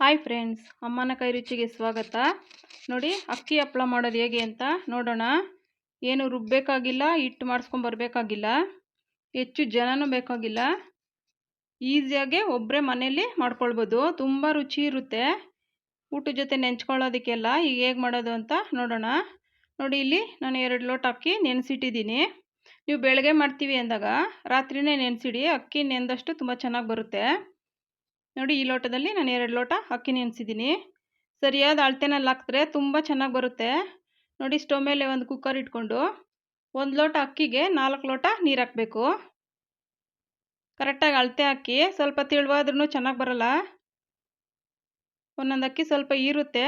Hi friends ಅಮ್ಮನ ಕೈ ರುಚಿಗೆ ಸ್ವಾಗತ. ನೋಡಿ, ಅಕ್ಕಿ ಹಪ್ಪಳ ಮಾಡೋದು ಹೇಗೆ ಅಂತ ನೋಡೋಣ. ಏನು ರುಬ್ಬಬೇಕಾಗಿಲ್ಲ ಹಿಟ್ಟು ಮಾಡಿಸ್ಕೊಂಬರ್ಬೇಕಾಗಿಲ್ಲ ಹೆಚ್ಚು ಜನನೂ ಬೇಕಾಗಿಲ್ಲ. ಈಸಿಯಾಗೆ ಒಬ್ಬರೇ ಮನೇಲಿ ಮಾಡ್ಕೊಳ್ಬೋದು. ತುಂಬ ರುಚಿ ಇರುತ್ತೆ. ಊಟದ ಜೊತೆ ನೆಂಚ್ಕೊಳ್ಳೋದಕ್ಕೆಲ್ಲ ಈಗ ಹೇಗೆ ಮಾಡೋದು ಅಂತ ನೋಡೋಣ. ನೋಡಿ, ಇಲ್ಲಿ ನಾನು ಎರಡು ಲೋಟ ಅಕ್ಕಿ ನೆನೆಸಿಟ್ಟಿದ್ದೀನಿ. ನೀವು ಬೆಳಗ್ಗೆ ಮಾಡ್ತೀವಿ ಅಂದಾಗ ರಾತ್ರಿನೇ ನೆನೆಸಿಡಿ, ಅಕ್ಕಿ ನೆಂದಷ್ಟು ತುಂಬ ಚೆನ್ನಾಗಿ ಬರುತ್ತೆ. ನೋಡಿ ಈ ಲೋಟದಲ್ಲಿ ನಾನು ಎರಡು ಲೋಟ ಅಕ್ಕಿ ನೆನೆಸಿದ್ದೀನಿ. ಸರಿಯಾದ ಅಳತೆನಲ್ಲಿ ಹಾಕಿದ್ರೆ ತುಂಬ ಚೆನ್ನಾಗಿ ಬರುತ್ತೆ. ನೋಡಿ ಸ್ಟವ್ ಮೇಲೆ ಒಂದು ಕುಕ್ಕರ್ ಇಟ್ಕೊಂಡು ಒಂದು ಲೋಟ ಅಕ್ಕಿಗೆ ನಾಲ್ಕು ಲೋಟ ನೀರು ಹಾಕಬೇಕು. ಕರೆಕ್ಟಾಗಿ ಅಳತೆ ಹಾಕಿ ಸ್ವಲ್ಪ ತಿಳುವಾದ್ರೂ ಚೆನ್ನಾಗಿ ಬರಲ್ಲ. ಒಂದೊಂದು ಅಕ್ಕಿ ಸ್ವಲ್ಪ ಈರುತ್ತೆ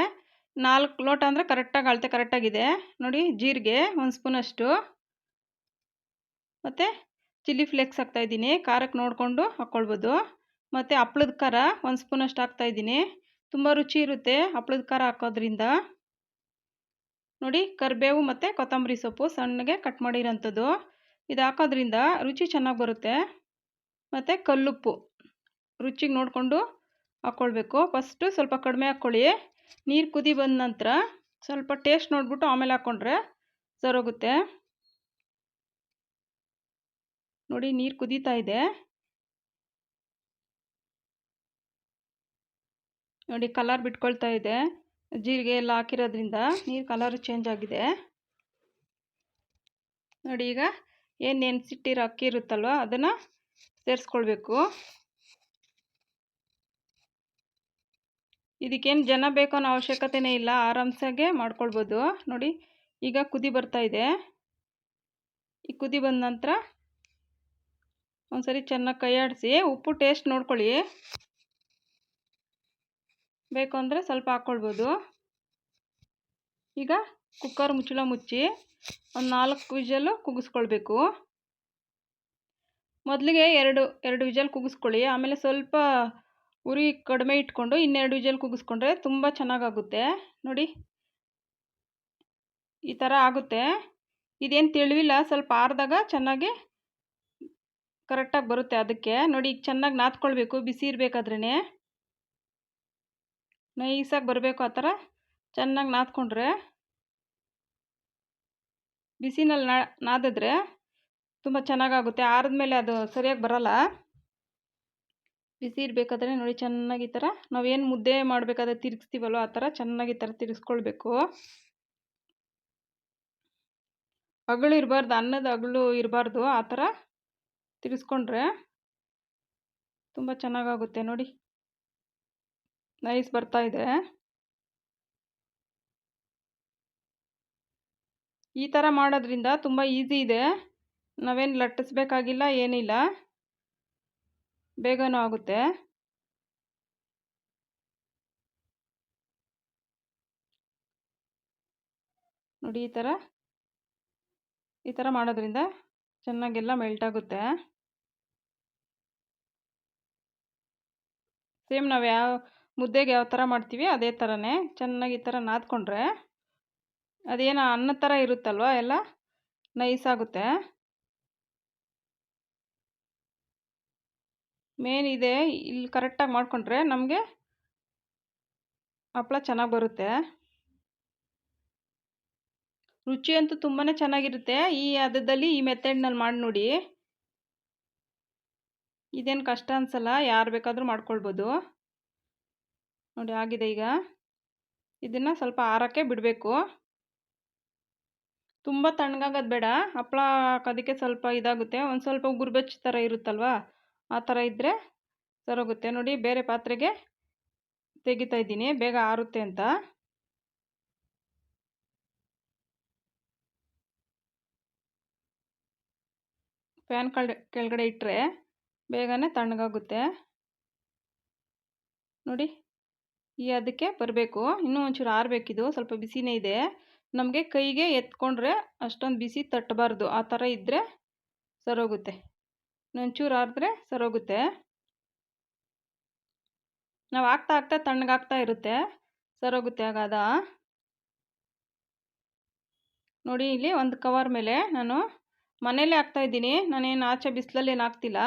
ನಾಲ್ಕು ಲೋಟ ಅಂದರೆ ಕರೆಕ್ಟಾಗಿ ಅಳತೆ ಕರೆಕ್ಟಾಗಿದೆ. ನೋಡಿ ಜೀರಿಗೆ ಒಂದು ಸ್ಪೂನಷ್ಟು. ಮತ್ತು ಚಿಲ್ಲಿ ಫ್ಲೇಕ್ಸ್ ಹಾಕ್ತಾಯಿದ್ದೀನಿ ಖಾರಕ್ಕೆ ನೋಡಿಕೊಂಡು ಹಾಕ್ಕೊಳ್ಬೋದು. ಮತ್ತು ಹಪ್ಳದ ಖಾರ ಒಂದು ಸ್ಪೂನಷ್ಟು ಹಾಕ್ತಾಯಿದ್ದೀನಿ ತುಂಬ ರುಚಿ ಇರುತ್ತೆ ಹಪ್ಳದ ಖಾರ ಹಾಕೋದ್ರಿಂದ. ನೋಡಿ ಕರಿಬೇವು ಮತ್ತು ಕೊತ್ತಂಬರಿ ಸೊಪ್ಪು ಸಣ್ಣಗೆ ಕಟ್ ಮಾಡಿರೋಂಥದ್ದು. ಇದು ಹಾಕೋದ್ರಿಂದ ರುಚಿ ಚೆನ್ನಾಗಿ ಬರುತ್ತೆ. ಮತ್ತು ಕಲ್ಲುಪ್ಪು ರುಚಿಗೆ ನೋಡಿಕೊಂಡು ಹಾಕ್ಕೊಳ್ಬೇಕು ಫಸ್ಟು ಸ್ವಲ್ಪ ಕಡಿಮೆ ಹಾಕ್ಕೊಳ್ಳಿ. ನೀರು ಕುದಿ ಬಂದ ನಂತರ ಸ್ವಲ್ಪ ಟೇಸ್ಟ್ ನೋಡಿಬಿಟ್ಟು ಆಮೇಲೆ ಹಾಕ್ಕೊಂಡ್ರೆ ಸರೋಗುತ್ತೆ. ನೋಡಿ ನೀರು ಕುದೀತಾ ಇದೆ. ನೋಡಿ ಕಲರ್ ಬಿಟ್ಕೊಳ್ತಾ ಇದೆ. ಜೀರಿಗೆ ಎಲ್ಲ ಹಾಕಿರೋದ್ರಿಂದ ನೀರು ಕಲರ್ ಚೇಂಜ್ ಆಗಿದೆ. ನೋಡಿ ಈಗ ಏನು ನೆನೆಸಿಟ್ಟಿರೋ ಅಕ್ಕಿ ಇರುತ್ತಲ್ವ ಅದನ್ನು ಸೇರಿಸ್ಕೊಳ್ಬೇಕು. ಇದಕ್ಕೇನು ಜನ ಬೇಕು ಅನ್ನೋ ಅವಶ್ಯಕತೆಯೇ ಇಲ್ಲ, ಆರಾಮ್ಸಾಗೆ ಮಾಡ್ಕೊಳ್ಬೋದು. ನೋಡಿ ಈಗ ಕುದಿ ಬರ್ತಾ ಇದೆ. ಈ ಕುದಿ ಬಂದ ನಂತರ ಒಂದ್ಸರಿ ಚೆನ್ನಾಗಿ ಕೈ ಆಡಿಸಿ ಉಪ್ಪು ಟೇಸ್ಟ್ ನೋಡ್ಕೊಳ್ಳಿ. ಬೇಕು ಅಂದರೆ ಸ್ವಲ್ಪ ಹಾಕ್ಕೊಳ್ಬೋದು ಈಗ ಕುಕ್ಕರ್ ಮುಚ್ಚಳ ಮುಚ್ಚಿ ಒಂದು ನಾಲ್ಕು ವಿಜಲು ಕುಗ್ಗಿಸ್ಕೊಳ್ಬೇಕು ಮೊದಲಿಗೆ ಎರಡು ಎರಡು ವಿಜಲ್ ಕುಗ್ಗಿಸ್ಕೊಳ್ಳಿ ಆಮೇಲೆ ಸ್ವಲ್ಪ ಉರಿ ಕಡಿಮೆ ಇಟ್ಕೊಂಡು ಇನ್ನೆರಡು ವಿಜಲ್ ಕುಗ್ಗಿಸ್ಕೊಂಡ್ರೆ ತುಂಬ ಚೆನ್ನಾಗಾಗುತ್ತೆ. ನೋಡಿ. ಈ ಥರ ಆಗುತ್ತೆ. ಇದೇನು ತಿಳಿವಿಲ್ಲ, ಸ್ವಲ್ಪ ಆರಿದಾಗ ಚೆನ್ನಾಗಿ ಕರೆಕ್ಟಾಗಿ ಬರುತ್ತೆ ಅದಕ್ಕೆ. ನೋಡಿ, ಈಗ ಚೆನ್ನಾಗಿ ನಾದ್ಕೊಳ್ಬೇಕು, ಬಿಸಿ ಇರಬೇಕಾದ್ರೇ ನೈಸಾಗಿ ಬರಬೇಕು ಆ ಥರ ಚೆನ್ನಾಗಿ ನಾದ್ಕೊಂಡ್ರೆ ಬಿಸಿನಲ್ಲಿ ನಾ, ನಾದಿದ್ರೆ ತುಂಬ ಚೆನ್ನಾಗಾಗುತ್ತೆ. ಆರಿದ್ಮೇಲೆ ಅದು ಸರಿಯಾಗಿ ಬರಲ್ಲ. ಬಿಸಿ ಇರಬೇಕಾದ್ರೆ ನೋಡಿ ಚೆನ್ನಾಗಿ ಈ ಥರ ನಾವೇನು ಮುದ್ದೆ ಮಾಡಬೇಕಾದ್ರೆ ತಿರುಗಿಸ್ತೀವಲ್ವ ಆ ಥರ ಚೆನ್ನಾಗಿ ಈ ಥರ ತಿರುಗಿಸ್ಕೊಳ್ಬೇಕು. ಅಗಳು ಇರಬಾರ್ದು, ಅನ್ನದ ಅಗಳು ಇರಬಾರ್ದು ಆ ಥರ ತಿರುಗಿಸ್ಕೊಂಡ್ರೆ ತುಂಬ ಚೆನ್ನಾಗಾಗುತ್ತೆ ನೋಡಿ. ನೈಸ್ ಬರ್ತಾ ಇದೆ. ಈ ಥರ ಮಾಡೋದ್ರಿಂದ ತುಂಬ ಈಸಿ ಇದೆ. ನಾವೇನು ಲಟ್ಟಿಸ್ಬೇಕಾಗಿಲ್ಲ, ಏನಿಲ್ಲ. ಬೇಗನೂ ಆಗುತ್ತೆ. ನೋಡಿ ಈ ಥರ ಈ ಥರ ಮಾಡೋದ್ರಿಂದ ಚೆನ್ನಾಗೆಲ್ಲ ಮೆಲ್ಟ್ ಆಗುತ್ತೆ. ಸೇಮ್ ನಾವು ಯಾವ ಮುದ್ದೆಗೆ ಯಾವ ಥರ ಮಾಡ್ತೀವಿ ಅದೇ ಥರನೇ ಚೆನ್ನಾಗಿ ಈ ಥರ ನಾದ್ಕೊಂಡ್ರೆ ಅದೇನು ಅನ್ನ ಥರ ಇರುತ್ತಲ್ವ ಎಲ್ಲ ನೈಸ್ ಆಗುತ್ತೆ. ಮೇನ್ ಇದೆ ಇಲ್ಲಿ ಕರೆಕ್ಟಾಗಿ ಮಾಡಿಕೊಂಡ್ರೆ ನಮಗೆ ಹಪ್ಪಳ ಚೆನ್ನಾಗಿ ಬರುತ್ತೆ. ರುಚಿಯಂತೂ ತುಂಬಾ ಚೆನ್ನಾಗಿರುತ್ತೆ. ಈ ಅದದಲ್ಲಿ ಈ ಮೆಥಡ್ನಲ್ಲಿ ಮಾಡಿ ನೋಡಿ. ಇದೇನು ಕಷ್ಟ ಅನ್ಸಲ್ಲ ಯಾರು ಬೇಕಾದರೂ ಮಾಡ್ಕೊಳ್ಬೋದು. ನೋಡಿ ಆಗಿದೆ ಈಗ. ಇದನ್ನು ಸ್ವಲ್ಪ ಆರೋಕ್ಕೆ ಬಿಡಬೇಕು. ತುಂಬ ತಣ್ಣಗಾಗೋದು ಬೇಡ. ಹಪ್ಪಳ ಹಾಕೋದಕ್ಕೆ ಸ್ವಲ್ಪ ಇದಾಗುತ್ತೆ. ಒಂದು ಸ್ವಲ್ಪ ಗುರ್ಬೆಚ್ಚ ಥರ ಇರುತ್ತಲ್ವಾ? ಆ ಥರ ಇದ್ದರೆ ಸರೋಗುತ್ತೆ. ನೋಡಿ ಬೇರೆ ಪಾತ್ರೆಗೆ ತೆಗಿತಾ ಇದ್ದೀನಿ. ಬೇಗ ಆರುತ್ತೆ ಅಂತ. ಫ್ಯಾನ್ ಕಳ್ ಕೆಳಗಡೆ ಇಟ್ಟರೆ ಬೇಗನೆ ತಣ್ಣಗಾಗುತ್ತೆ. ನೋಡಿ ಈ ಅದಕ್ಕೆ ಬರಬೇಕು. ಇನ್ನೂ ಒಂಚೂರು ಆರಬೇಕಿದು. ಸ್ವಲ್ಪ ಬಿಸಿನೇ ಇದೆ. ನಮಗೆ ಕೈಗೆ ಎತ್ಕೊಂಡ್ರೆ ಅಷ್ಟೊಂದು ಬಿಸಿ ತಟ್ಟಬಾರ್ದು. ಆ ಥರ ಇದ್ದರೆ ಸರೋಗುತ್ತೆ. ಇನ್ನೊಂಚೂರು ಆರಿದ್ರೆ ಸರೋಗುತ್ತೆ. ನಾವು ಹಾಕ್ತಾ ಆಗ್ತಾ ತಣ್ಣಗಾಗ್ತಾ ಇರುತ್ತೆ. ಸರೋಗುತ್ತೆ ಆಗಾದ ನೋಡಿ, ಇಲ್ಲಿ ಒಂದು ಕವರ್ ಮೇಲೆ ನಾನು ಮನೇಲೇ ಹಾಕ್ತಾಯಿದ್ದೀನಿ ನಾನೇನು ಆಚೆ ಬಿಸಿಲಲ್ಲಿ ಏನು ಹಾಕ್ತಿಲ್ಲ.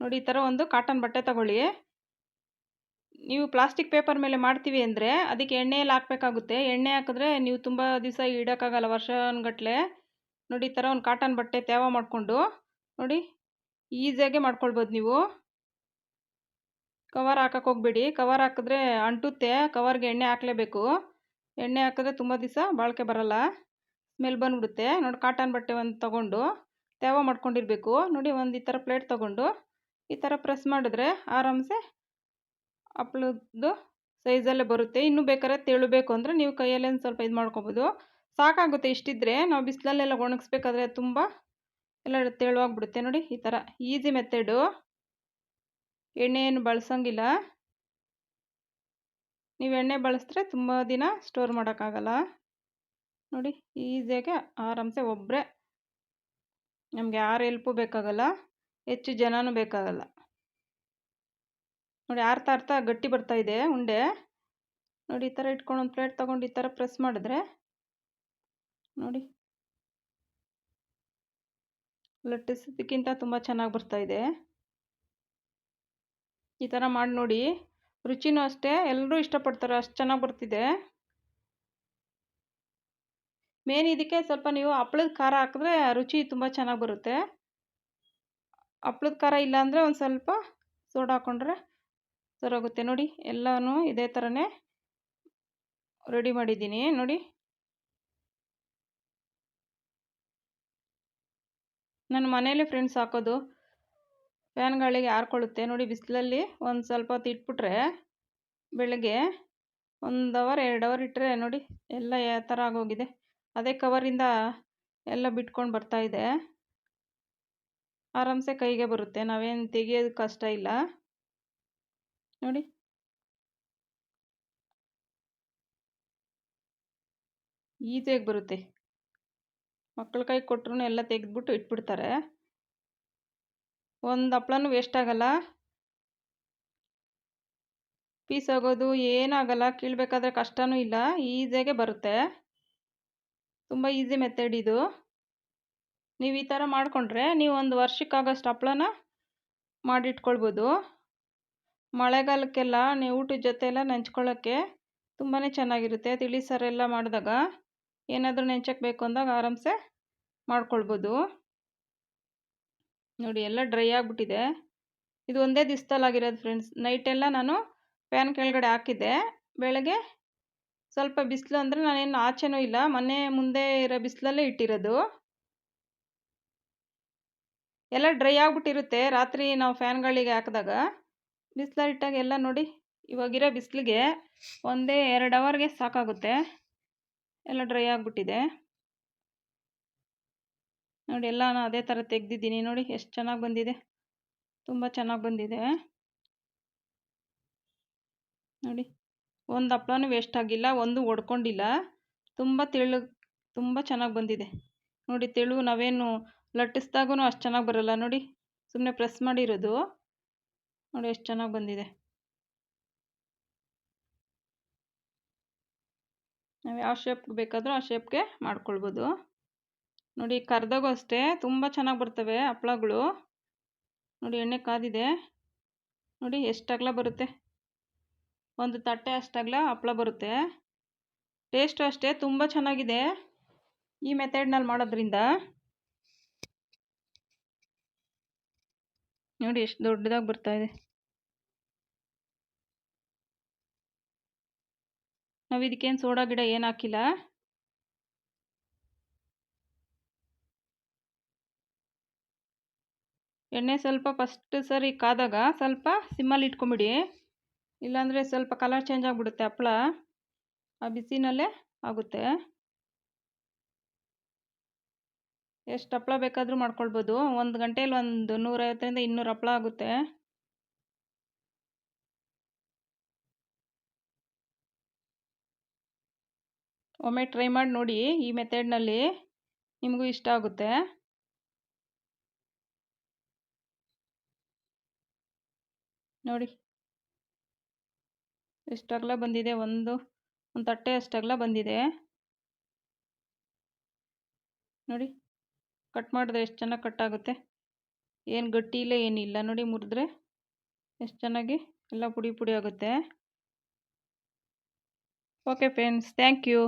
ನೋಡಿ, ಈ ಥರ ಒಂದು ಕಾಟನ್ ಬಟ್ಟೆ ತಗೊಳ್ಳಿ. ನೀವು ಪ್ಲಾಸ್ಟಿಕ್ ಪೇಪರ್ ಮೇಲೆ ಮಾಡ್ತೀವಿ ಅಂದರೆ ಅದಕ್ಕೆ ಎಣ್ಣೆಯಲ್ಲಿ ಹಾಕಬೇಕಾಗುತ್ತೆ. ಎಣ್ಣೆ ಹಾಕಿದ್ರೆ ನೀವು ತುಂಬ ದಿವಸ ಇಡೋಕ್ಕಾಗಲ್ಲ ವರ್ಷಗಟ್ಟಲೆ ನೋಡಿ, ಈ ಥರ ಒಂದು ಕಾಟನ್ ಬಟ್ಟೆ ತೇವ ಮಾಡಿಕೊಂಡು, ನೋಡಿ ಈಸಿಯಾಗೆ ಮಾಡ್ಕೊಳ್ಬೋದು ನೀವು. ಕವರ್ ಹಾಕಕ್ಕೆ ಹೋಗ್ಬೇಡಿ. ಕವರ್ ಹಾಕಿದ್ರೆ ಅಂಟುತ್ತೆ. ಕವರ್ಗೆ ಎಣ್ಣೆ ಹಾಕಲೇಬೇಕು. ಎಣ್ಣೆ ಹಾಕಿದ್ರೆ ತುಂಬ ದಿವಸ ಬಾಳಿಕೆ ಬರಲ್ಲ. ಸ್ಮೆಲ್ ಬಂದ್ಬಿಡುತ್ತೆ. ನೋಡಿ, ಕಾಟನ್ ಬಟ್ಟೆ ಒಂದು ತೊಗೊಂಡು ತೇವ ಮಾಡ್ಕೊಂಡಿರಬೇಕು. ನೋಡಿ, ಒಂದು ಈ ಥರ ಪ್ಲೇಟ್ ತೊಗೊಂಡು ಈ ಥರ ಪ್ರೆಸ್ ಮಾಡಿದ್ರೆ ಆರಾಮ್ಸೆ ಹಪ್ಳದ್ದು ಸೈಜಲ್ಲೇ ಬರುತ್ತೆ. ಇನ್ನೂ ಬೇಕಾದ್ರೆ ತೆಳುಬೇಕು ಅಂದರೆ ನೀವು ಕೈಯಲ್ಲೇ ಸ್ವಲ್ಪ ಇದು ಮಾಡ್ಕೊಬೋದು. ಸಾಕಾಗುತ್ತೆ ಇಷ್ಟಿದ್ರೆ ನಾವು ಬಿಸಿಲಲ್ಲೆಲ್ಲ ಒಣಗಿಸ್ಬೇಕಾದ್ರೆ ತುಂಬ ಎಲ್ಲ ತೆಳುವಾಗ್ಬಿಡುತ್ತೆ ನೋಡಿ ಈ ಥರ ಈಸಿ ಮೆಥಡು ಎಣ್ಣೆ ಏನು ಬಳಸಂಗಿಲ್ಲ. ನೀವು ಎಣ್ಣೆ ಬಳಸಿದ್ರೆ ತುಂಬ ದಿನ ಸ್ಟೋರ್ ಮಾಡೋಕ್ಕಾಗಲ್ಲ. ನೋಡಿ ಈಸಿಯಾಗಿ ಆರಾಮ್ಸೆ ಒಬ್ಬರೇ ನಮಗೆ ಯಾರು ಎಲ್ಪು ಬೇಕಾಗಲ್ಲ ಹೆಚ್ಚು ಜನನೂ ಬೇಕಾಗಲ್ಲ. ನೋಡಿ ಆರ್ತಾ ಆರ್ತಾ ಗಟ್ಟಿ ಬರ್ತಾ ಇದೆ ಉಂಡೆ. ನೋಡಿ ಈ ಥರ ಇಟ್ಕೊಂಡು ಒಂದು ಪ್ಲೇಟ್ ತೊಗೊಂಡು ಈ ಥರ ಪ್ರೆಸ್ ಮಾಡಿದ್ರೆ ನೋಡಿ. ಲಟ್ಟಿಸಿದ್ದಕ್ಕಿಂತ ತುಂಬ ಚೆನ್ನಾಗಿ ಬರ್ತಾ ಇದೆ. ಈ ಥರ ಮಾಡಿ ನೋಡಿ. ರುಚಿನೂ ಅಷ್ಟೇ, ಎಲ್ಲರೂ ಇಷ್ಟಪಡ್ತಾರೆ, ಅಷ್ಟು ಚೆನ್ನಾಗಿ ಬರ್ತಿದೆ. ಮೇನ್ ಇದಕ್ಕೆ ಸ್ವಲ್ಪ ನೀವು ಹಪ್ಳದ ಖಾರ ಹಾಕಿದ್ರೆ ರುಚಿ ತುಂಬ ಚೆನ್ನಾಗಿ ಬರುತ್ತೆ. ಹಪ್ಳದ ಖಾರ ಇಲ್ಲಾಂದರೆ ಒಂದು ಸ್ವಲ್ಪ ಸೋಡಾ ಹಾಕ್ಕೊಂಡ್ರೆ ಸರೋಗುತ್ತೆ ನೋಡಿ, ಎಲ್ಲನೂ ಇದೇ ಥರನೇ ರೆಡಿ ಮಾಡಿದ್ದೀನಿ. ನೋಡಿ. ನನ್ನ ಮನೇಲಿ ಫ್ರೆಂಡ್ಸ್ ಹಾಕೋದು. ಫ್ಯಾನ್ ಗಾಳಿಗೆ ಆರ್ಕೊಳ್ಳುತ್ತೆ. ನೋಡಿ, ಬಿಸಿಲಲ್ಲಿ ಒಂದು ಸ್ವಲ್ಪ ಹೊತ್ತು ಇಟ್ಬಿಟ್ರೆ, ಬೆಳಗ್ಗೆ ಒಂದು ಅವರ್ ಎರಡು ಅವರ್ ಇಟ್ಟರೆ ನೋಡಿ, ಎಲ್ಲ ಯಾವ ಥರ ಆಗೋಗಿದೆ. ಅದೇ ಕವರಿಂದ ಎಲ್ಲ ಬಿಟ್ಕೊಂಡು ಬರ್ತಾ ಇದೆ. ಆರಾಮ್ಸೆ ಕೈಗೆ ಬರುತ್ತೆ. ನಾವೇನು ತೆಗಿಯೋದು ಕಷ್ಟ ಇಲ್ಲ. ನೋಡಿ. ಈಸಿಯಾಗಿ ಬರುತ್ತೆ. ಮಕ್ಕಳ ಕೈ ಕೊಟ್ರು ಎಲ್ಲ ತೆಗೆದ್ಬಿಟ್ಟು ಇಟ್ಬಿಡ್ತಾರೆ. ಒಂದು ಹಪ್ಳನೂ ವೇಸ್ಟ್ ಆಗಲ್ಲ. ಪೀಸ್ ಆಗೋದು ಏನಾಗಲ್ಲ, ಕೀಳಬೇಕಾದ್ರೆ ಕಷ್ಟವೂ ಇಲ್ಲ, ಈಸಿಯಾಗೆ ಬರುತ್ತೆ. ತುಂಬ ಈಸಿ ಮೆಥಡ್ ಇದು. ನೀವು ಈ ಥರ ಮಾಡಿಕೊಂಡ್ರೆ ನೀವು ಒಂದು ವರ್ಷಕ್ಕಾಗೋಷ್ಟು ಹಪ್ಳನ ಮಾಡಿಟ್ಕೊಳ್ಬೋದು. ಮಳೆಗಾಲಕ್ಕೆಲ್ಲ ಊಟದ ಜೊತೆ ಎಲ್ಲ ನೆಂಚ್ಕೊಳ್ಳೋಕ್ಕೆ ತುಂಬಾ ಚೆನ್ನಾಗಿರುತ್ತೆ. ತಿಳಿ ಸಾರೆಲ್ಲ ಮಾಡಿದಾಗ ಏನಾದರೂ ನೆಂಚಕ್ಕೆ ಬೇಕು ಅಂದಾಗ ಆರಾಮ್ಸೆ ಮಾಡ್ಕೊಳ್ಬೋದು. ನೋಡಿ, ಎಲ್ಲ ಡ್ರೈ ಆಗಿಬಿಟ್ಟಿದೆ. ಇದು ಒಂದೇ ದಿವಸದಲ್ಲಾಗಿರೋದು ಫ್ರೆಂಡ್ಸ್. ನೈಟೆಲ್ಲ ನಾನು ಫ್ಯಾನ್ ಕೆಳಗಡೆ ಹಾಕಿದ್ದೆ. ಬೆಳಗ್ಗೆ ಸ್ವಲ್ಪ ಬಿಸಿಲು ಅಂದರೆ ನಾನೇನು ಆಚೆನೂ ಇಲ್ಲ. ಮನೆ ಮುಂದೆ ಇರೋ ಬಿಸಿಲಲ್ಲೇ ಇಟ್ಟಿರೋದು. ಎಲ್ಲ ಡ್ರೈ ಆಗಿಬಿಟ್ಟಿರುತ್ತೆ. ರಾತ್ರಿ ನಾವು ಫ್ಯಾನ್ಗಳಿಗೆ ಹಾಕಿದಾಗ ಬಿಸಿಲಲ್ಲಿಟ್ಟಾಗ ಎಲ್ಲ ನೋಡಿ ಇವಾಗಿರೋ ಬಿಸಿಲಿಗೆ ಒಂದೇ ಎರಡು ಅವರ್ಗೆ ಸಾಕಾಗುತ್ತೆ. ಎಲ್ಲ ಡ್ರೈ ಆಗಿಬಿಟ್ಟಿದೆ. ನೋಡಿ ಎಲ್ಲ ನಾನು ಅದೇ ಥರ ತೆಗೆದಿದ್ದೀನಿ. ನೋಡಿ ಎಷ್ಟು ಚೆನ್ನಾಗಿ ಬಂದಿದೆ. ತುಂಬ ಚೆನ್ನಾಗಿ ಬಂದಿದೆ. ನೋಡಿ ಒಂದು ಹಪ್ಳನೂ ವೇಸ್ಟ್ ಆಗಿಲ್ಲ, ಒಂದು ಒಡ್ಕೊಂಡಿಲ್ಲ. ತುಂಬ ತೆಳು, ತುಂಬ ಚೆನ್ನಾಗಿ ಬಂದಿದೆ. ನೋಡಿ ತೆಳು ನಾವೇನು ಲಟ್ಟಿಸ್ದಾಗೂ ಅಷ್ಟು ಚೆನ್ನಾಗಿ ಬರೋಲ್ಲ. ನೋಡಿ ಸುಮ್ಮನೆ ಪ್ರೆಸ್ ಮಾಡಿರೋದು. ನೋಡಿ ಎಷ್ಟು ಚೆನ್ನಾಗಿ ಬಂದಿದೆ. ನಾವು ಯಾವ ಶೇಪ್ಗೆ ಬೇಕಾದರೂ ಆ ಶೇಪ್ಗೆ ಮಾಡ್ಕೊಳ್ಬೋದು. ನೋಡಿ ಕರ್ದಾಗೂ ಅಷ್ಟೇ, ತುಂಬ ಚೆನ್ನಾಗಿ ಬರ್ತವೆ ಹಪ್ಳಗಳು. ನೋಡಿ ಎಣ್ಣೆ ಕಾದಿದೆ. ನೋಡಿ ಎಷ್ಟು ಬರುತ್ತೆ. ಒಂದು ತಟ್ಟೆ ಅಷ್ಟಾಗಲ ಹಪ್ಪಳ ಬರುತ್ತೆ. ಟೇಸ್ಟು ಅಷ್ಟೇ, ತುಂಬ ಚೆನ್ನಾಗಿದೆ. ಈ ಮೆಥಡ್ನಲ್ಲಿ ಮಾಡೋದ್ರಿಂದ ನೋಡಿ ಎಷ್ಟು ದೊಡ್ಡದಾಗಿ ಬರ್ತಾ ಇದೆ. ನಾವು ಇದಕ್ಕೇನು ಸೋಡಾ ಗಿಡ ಏನು ಹಾಕಿಲ್ಲ? ಎಣ್ಣೆ ಸ್ವಲ್ಪ ಫಸ್ಟ್ ಸರಿ ಕಾದಾಗ ಸ್ವಲ್ಪ ಸಿಮ್ಮಲ್ಲಿ ಇಟ್ಕೊಂಬಿಡಿ. ಇಲ್ಲಾಂದರೆ ಸ್ವಲ್ಪ ಕಲರ್ ಚೇಂಜ್ ಆಗಿಬಿಡುತ್ತೆ ಹಪ್ಳ ಆ ಬಿಸಿನಲ್ಲೇ ಆಗುತ್ತೆ. ಎಷ್ಟು ಹಪ್ಪಳ ಬೇಕಾದರೂ ಮಾಡ್ಕೊಳ್ಬೋದು. ಒಂದು ಗಂಟೆಯಲ್ಲಿ ಒಂದು ನೂರೈವತ್ತರಿಂದ ಇನ್ನೂರು ಹಪ್ಳ ಆಗುತ್ತೆ. ಒಮ್ಮೆ ಟ್ರೈ ಮಾಡಿ ನೋಡಿ ಈ ಮೆಥಡ್ನಲ್ಲಿ. ನಿಮಗೂ ಇಷ್ಟ ಆಗುತ್ತೆ. ನೋಡಿ. ಎಷ್ಟು ಅಗಲ ಬಂದಿದೆ? ಒಂದು ಒಂದು ತಟ್ಟೆ ಅಷ್ಟು ಅಗಲ ಬಂದಿದೆ. ನೋಡಿ. ಕಟ್ ಮಾಡಿದ್ರೆ ಎಷ್ಟು ಚೆನ್ನಾಗಿ ಕಟ್ ಆಗುತ್ತೆ? ಏನು ಗಟ್ಟಿ ಇಲ್ಲ ಏನಿಲ್ಲ. ನೋಡಿ ಮುರಿದ್ರೆ ಎಷ್ಟು ಚೆನ್ನಾಗಿ ಎಲ್ಲ ಪುಡಿ ಪುಡಿ ಆಗುತ್ತೆ. Okay friends thank you